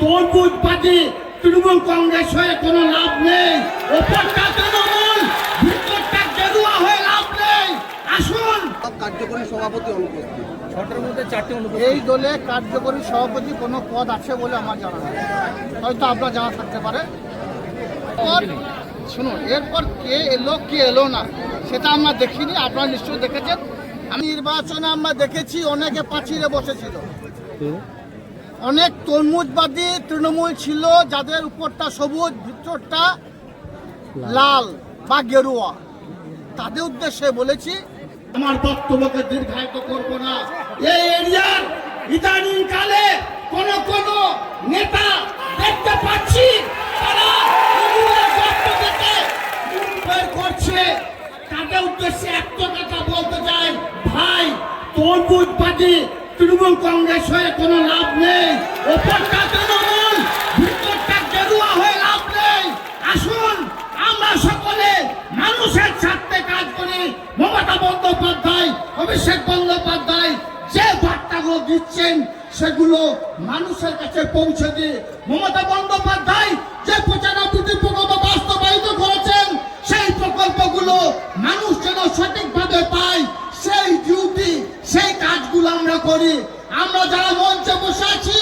তরমুজবাদী তৃণমূল কংগ্রেস হয়ে কোনো লাভ নেই। ওপরটা তৃণমূল ভিতরটা গেরুয়া হয়ে লাভ নেই। আসুন। কার্যকরী সভাপতি অনুপস্থিত। ছটার মধ্যে চারটে অনুপস্থিত। এই দলে কার্যকরী সভাপতি কোনো পদ আছে বলে আমার জানা নেই। হয়তো আপনার জানা থাকতে পারে। শুনুন এরপর কে এলো কে এলো না সেটা আমরা দেখিনি আপনারা নিশ্চয়ই দেখেছেন। আমি নির্বাচনে আমরা দেখেছি অনেকে পাঁচিরে বসেছিল। অনেক তরমুজবাদী তৃণমূল ছিল যাদের উপরটা সবুজ ভিতরটা লাল। বা গেরুয়া। তাদের উদ্দেশ্যে বলেছি আমার বক্তব্যকে দীর্ঘায়িত করব না। এই এরিয়ার ইদানিং কালে কোন কোন নেতা দেখতে পাচ্ছি তারা করছে। তাদের উদ্দেশ্যে একটা কথা বলতে চাই ভাই তরমুজবাদী তৃণমূল কংগ্রেস হয়ে কোনো লাভ নেই। ওপরটা তৃণমূল ভিতরটা গেরুয়া হয়ে লাভ নেই। আসুন, আমরা সকলে মানুষের স্বার্থে কাজ করি। মমতা বন্দ্যোপাধ্যায়, অভিষেক বন্দ্যোপাধ্যায় যে বার্তাগুলো দিচ্ছেন, সেগুলো মানুষের কাছে পৌঁছে দিয়ে মমতা বন্দ্যোপাধ্যায় যে পঁচানব্বইটি প্রকল্প বাস্তবায়িত করেছেন, সেই প্রকল্পগুলো মানুষ যেন সঠিকভাবে পায় সেই ডিউটি সেই কাজগুলো আমরা করি। আমরা যারা মঞ্চে বসে আছি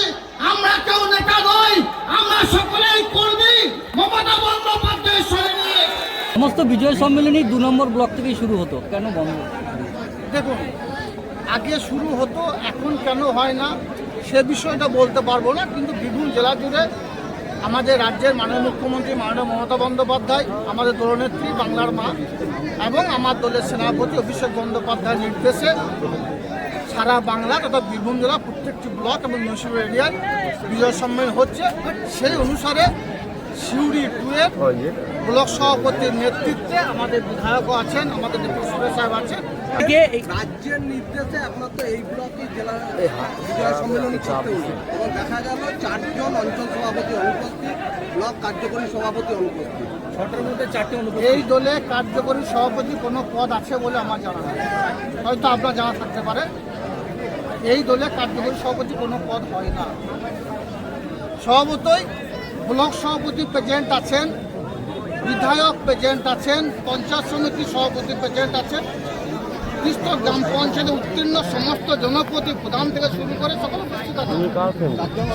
আমরা কেউ নেতা নই আমরা সকলেই কর্মী। মমতা বন্দ্যোপাধ্যায় সৈনিক সমস্ত বিজয় সম্মেলনী দু নম্বর ব্লক থেকেই শুরু হতো। কেন বন্ধ? দেখুন আগে শুরু হতো এখন কেন হয় না সে বিষয়টা বলতে পারব না কিন্তু বিভিন্ন জেলা জুড়ে আমাদের রাজ্যের মাননীয় মুখ্যমন্ত্রী মাননীয় মমতা বন্দ্যোপাধ্যায় আমাদের দলনেত্রী বাংলার মা এবং আমার দলের সেনাপতি অভিষেক বন্দ্যোপাধ্যায়ের নির্দেশে সারা বাংলা তথা বীরভূম জেলা প্রত্যেকটি ব্লক এবং মিউনিসিপ্যাল এরিয়ার বিজয় সম্মেলন হচ্ছে। সেই অনুসারে সিউড়ি টুয়ের ব্লক সভাপতির নেতৃত্বে আমাদের বিধায়কও আছেন আমাদের ডেপুটি সুরেশ সাহেব আছেন। রাজ্যের নির্দেশে একমাত্র এই ব্লকে জেলা সম্মেলনী করতে হলো। এবং দেখা গেল চারজন অঞ্চল সভাপতি অনুপস্থিত ব্লক কার্যকরী সভাপতি অনুপস্থিত। ছটার মধ্যে চারটে এই দলে কার্যকরী সভাপতি কোনো পদ আছে বলে আমার জানা নেই। হয়তো আপনার জানা থাকতে পারে। এই দলে কার্যকরী সভাপতি কোনো পদ হয় না। স্বভাবতই ব্লক সভাপতি প্রেজেন্ট আছেন বিধায়ক প্রেজেন্ট আছেন পঞ্চায়েত সমিতি সভাপতি প্রেজেন্ট আছেন। কৃষ্ণক গ্রাম পঞ্চায়েতে উত্তীর্ণ সমস্ত জনপ্রতি প্রধান থেকে শুরু করে সকল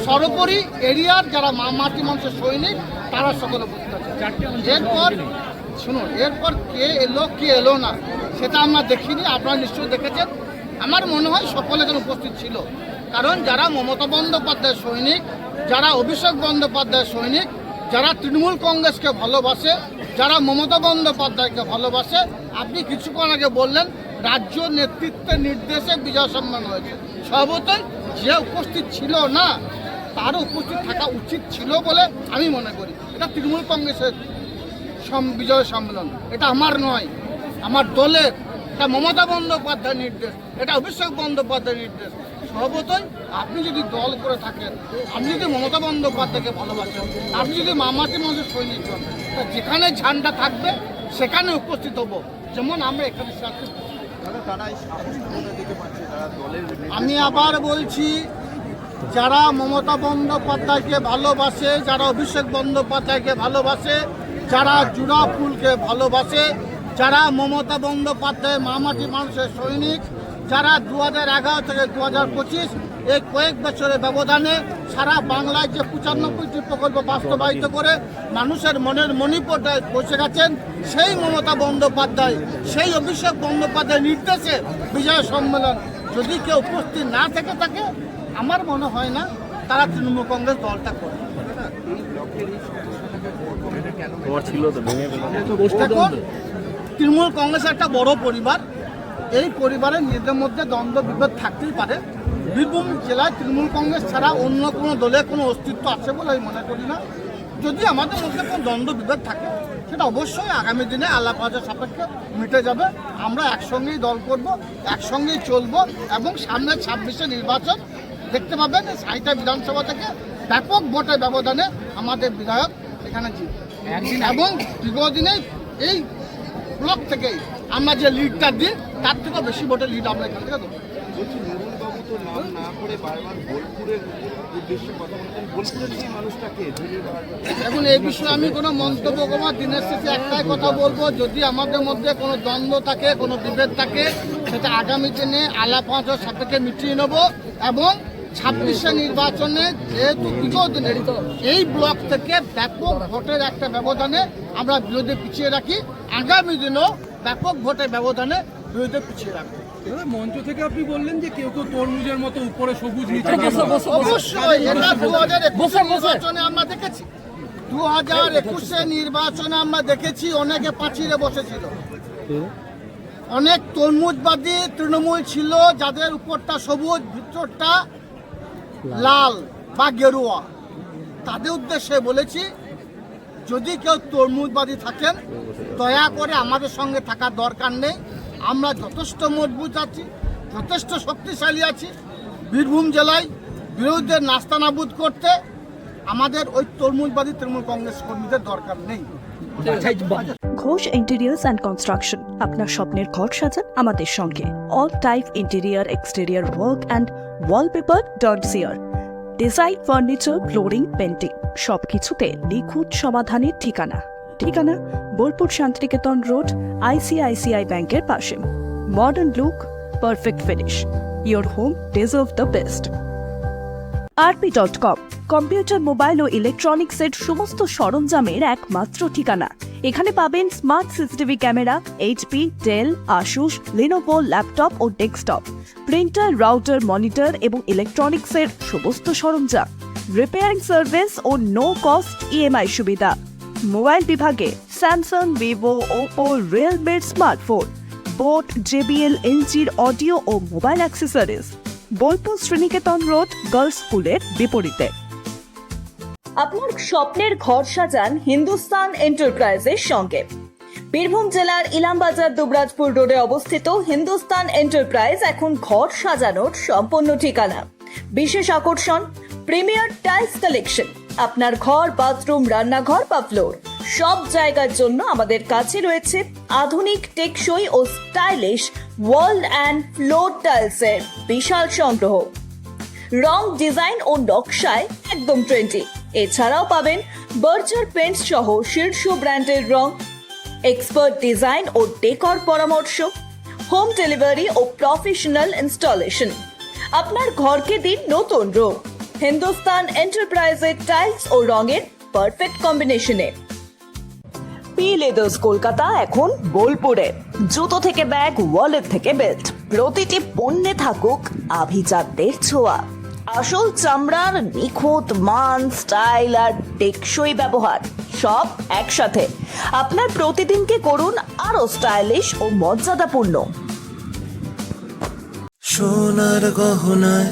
সর্বোপরি এরিয়ার যারা মা মাটি মানুষের সৈনিক তারা সকল উপস্থিত এরপর শুনুন এরপর কে এলো কে এলো না সেটা আমরা দেখিনি আপনারা নিশ্চয়ই দেখেছেন। আমার মনে হয় সকলে যেন উপস্থিত ছিল। কারণ যারা মমতা বন্দ্যোপাধ্যায়ের সৈনিক যারা অভিষেক বন্দ্যোপাধ্যায়ের সৈনিক যারা তৃণমূল কংগ্রেসকে ভালোবাসে যারা মমতা বন্দ্যোপাধ্যায়কে ভালোবাসে আপনি কিছুক্ষণ আগে বললেন রাজ্য নেতৃত্বের নির্দেশে বিজয় সম্মান হয়েছে। সর্বতই যে উপস্থিত ছিল না, তারও উপস্থিত থাকা উচিত ছিল বলে আমি মনে করি। এটা তৃণমূল কংগ্রেসের বিজয় সম্মেলন। এটা আমার নয়, আমার দলের। এটা মমতা বন্দ্যোপাধ্যায়ের নির্দেশ, এটা অভিষেক বন্দ্যোপাধ্যায়ের নির্দেশ। সর্বতই আপনি যদি দল করে থাকেন, আপনি যদি মমতা বন্দ্যোপাধ্যায়কে ভালোবাসেন, আপনি যদি মামাটি মানুষের সৈনিক হন, তা যেখানে ঝান্ডা থাকবে, সেখানে উপস্থিত হব। যেমন আমরা এখানে। আমি আবার বলছি, যারা মমতা বন্দ্যোপাধ্যায়কে ভালোবাসে, যারা অভিষেক বন্দ্যোপাধ্যায়কে ভালোবাসে, যারা জুড়া ফুলকে ভালোবাসে, যারা মমতা বন্দ্যোপাধ্যায় মামাটি মানুষের সৈনিক, যারা দু হাজার এগারো থেকে দু হাজার পঁচিশ এই কয়েক বছরের ব্যবধানে সারা বাংলায় যে পঁচানব্বইটি প্রকল্প বাস্তবায়িত করে মানুষের মনের মণিপটায় পৌঁছে গেছেন সেই মমতা বন্দ্যোপাধ্যায় সেই অভিষেক বন্দ্যোপাধ্যায় নির্দেশে বিজয় সম্মেলন যদি কেউ উপস্থিত না থেকে থাকে আমার মনে হয় না তারা তৃণমূল কংগ্রেস দলটা করে তৃণমূল কংগ্রেস একটা বড় পরিবার এই পরিবারের নিজেদের মধ্যে দ্বন্দ্ব বিভেদ থাকতেই পারে। বীরভূম জেলায় তৃণমূল কংগ্রেস ছাড়া অন্য কোনো দলের কোনো অস্তিত্ব আছে বলে আমি মনে করি না। যদি আমাদের মধ্যে কোনো দ্বন্দ্ব বিভেদ থাকে সেটা অবশ্যই আগামী দিনে আল্লাহ পাজের সাপেক্ষে মিটে যাবে। আমরা একসঙ্গেই দল করব একসঙ্গেই চলবো এবং সামনের ছাব্বিশে নির্বাচন দেখতে পাবেন। সাইটা বিধানসভা থেকে ব্যাপক ভোটের ব্যবধানে আমাদের বিধায়ক এখানে জিতবে। এবং দীর্ঘদিনে এই ব্লক থেকেই আমরা যে লিডটা দিই তার থেকেও বেশি ভোটের লিড আমরা এখান থেকে দেবো। বলছি তো নাম না করে বারবার বোলপুরের উদ্দেশ্যে কথা বলছেন। বোলপুরের সেই মানুষটাকে এখন এই বিষয়ে আমি কোনো মন্তব্য করব দিনের শেষে একটাই কথা বলব যদি আমাদের মধ্যে কোনো দ্বন্দ্ব থাকে কোনো বিভেদ থাকে সেটা আগামী দিনে আলাপ আলোচনার সাপেক্ষে মিটিয়ে নেব এবং ছাব্বিশে নির্বাচনে যেহেতু বিগত দিনের এই ব্লক থেকে ব্যাপক ভোটের একটা ব্যবধানে আমরা বিরোধী পিছিয়ে রাখি। আগামী দিনেও ব্যাপক ভোটের ব্যবধানে বিরোধী পিছিয়ে রাখব মঞ্চ থেকে আপনি বললেন যে কেউ কেউ তরমুজের মতো উপরে সবুজ নিচে। অবশ্যই এটা দু হাজার। নির্বাচনে আমরা দেখেছি। দু হাজার একুশে নির্বাচনে আমরা দেখেছি অনেকে পাঁচিরে বসেছিল। অনেক তরমুজবাদী তৃণমূল ছিল যাদের উপরটা সবুজ ভিতরটা লাল। বা গেরুয়া। তাদের উদ্দেশ্যে বলেছি যদি কেউ তরমুজবাদী থাকেন দয়া করে আমাদের সঙ্গে থাকার দরকার নেই। আমরা যথেষ্ট মজবুত আছি, যথেষ্ট শক্তিশালী আছি। বীরভূম জেলায় বিরোধীদের নাস্তানাবুদ করতে আমাদের ওই তরমুজবাদী তৃণমূল কংগ্রেস কর্মীদের দরকার নেই। ঘোষ ইন্টেরিয়ার্স অ্যান্ড কনস্ট্রাকশন, আপনার স্বপ্নের ঘর সাজান আমাদের সঙ্গে। All type interior, exterior work and wallpaper dot chair. Design, furniture, flooring, painting সব কিছুতে নিখুঁত সমাধানের ঠিকানা। ঠিকানা বোলপুর শান্তিনিকেতন রোড আইসিআইসিআই ব্যাংকের পাশে। Modern look, perfect finish. Your home deserve the best. RP dot com, computer, mobile ও ইলেকট্রনিক্সের সমস্ত সরঞ্জামের একমাত্র ঠিকানা। এখানে পাবেন smart CCTV camera HP Dell Asus Lenovo laptop ও ডেস্কটপ, প্রিন্টার, রাউটার, মনিটর এবং ইলেকট্রনিক্সের সমস্ত সরঞ্জাম। রিপেয়ারিং সার্ভিস ও নো কস্ট ইএমআই সুবিধা। মোবাইল বিভাগে স্যামসাং, ভিভো, ওপো, রিয়েলমির স্মার্টফোন, বোট, জেবিএল, এলজির অডিও ও mobile accessories. Bolpur Sriniketan road, girls স্কুলের বিপরীতে। আপনার স্বপ্নের ঘর সাজান হিন্দুস্তান এন্টারপ্রাইজের সঙ্গে। বীরভূম জেলার ইলামবাজার, দুবরাজপুর রোডে অবস্থিত হিন্দুস্তান এন্টারপ্রাইজ এখন ঘর সাজানোর সম্পূর্ণ ঠিকানা। বিশেষ আকর্ষণ, প্রিমিয়ার টাইলস কালেকশন। আপনার ঘর, বাথরুম, রান্নাঘর বা ফ্লোর সব জায়গার জন্য আমাদের কাছে রয়েছে আধুনিক, টেকসই ও স্টাইলিশ ওয়াল অ্যান্ড ফ্লোর টাইলসের বিশাল সংগ্রহ। রং ডিজাইন ও নকশায় একদম ট্রেন্ডি এছাড়াও পাবেন বার্জার পেন্ট সহ শীর্ষ ব্র্যান্ডের রং এক্সপার্ট ডিজাইন ও ডেকর পরামর্শ হোম ডেলিভারি ও প্রফেশনাল ইনস্টলেশন আপনার ঘরকে দিন নতুন রূপ। হিন্দুস্তান এন্টারপ্রাইজের টাইলস ও রঙের পারফেক্ট কম্বিনেশনে পি লেদার্স কলকাতা এখন বোলপুরে। জুতো থেকে ব্যাগ ওয়ালেট থেকে বেল্ট প্রতিটি পণ্যে থাকুক আভিজাতদের ছোঁয়া। আসল চামড়ার নিখুঁত মান স্টাইল আর টেকসই ব্যবহার, সব একসাথে। আপনার প্রতিদিনকে করুন আরও স্টাইলিশ ও মর্যাদাপূর্ণ। সোনার গহনায়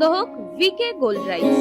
পছন্দ হোক ভিকে গোল্ড রাইস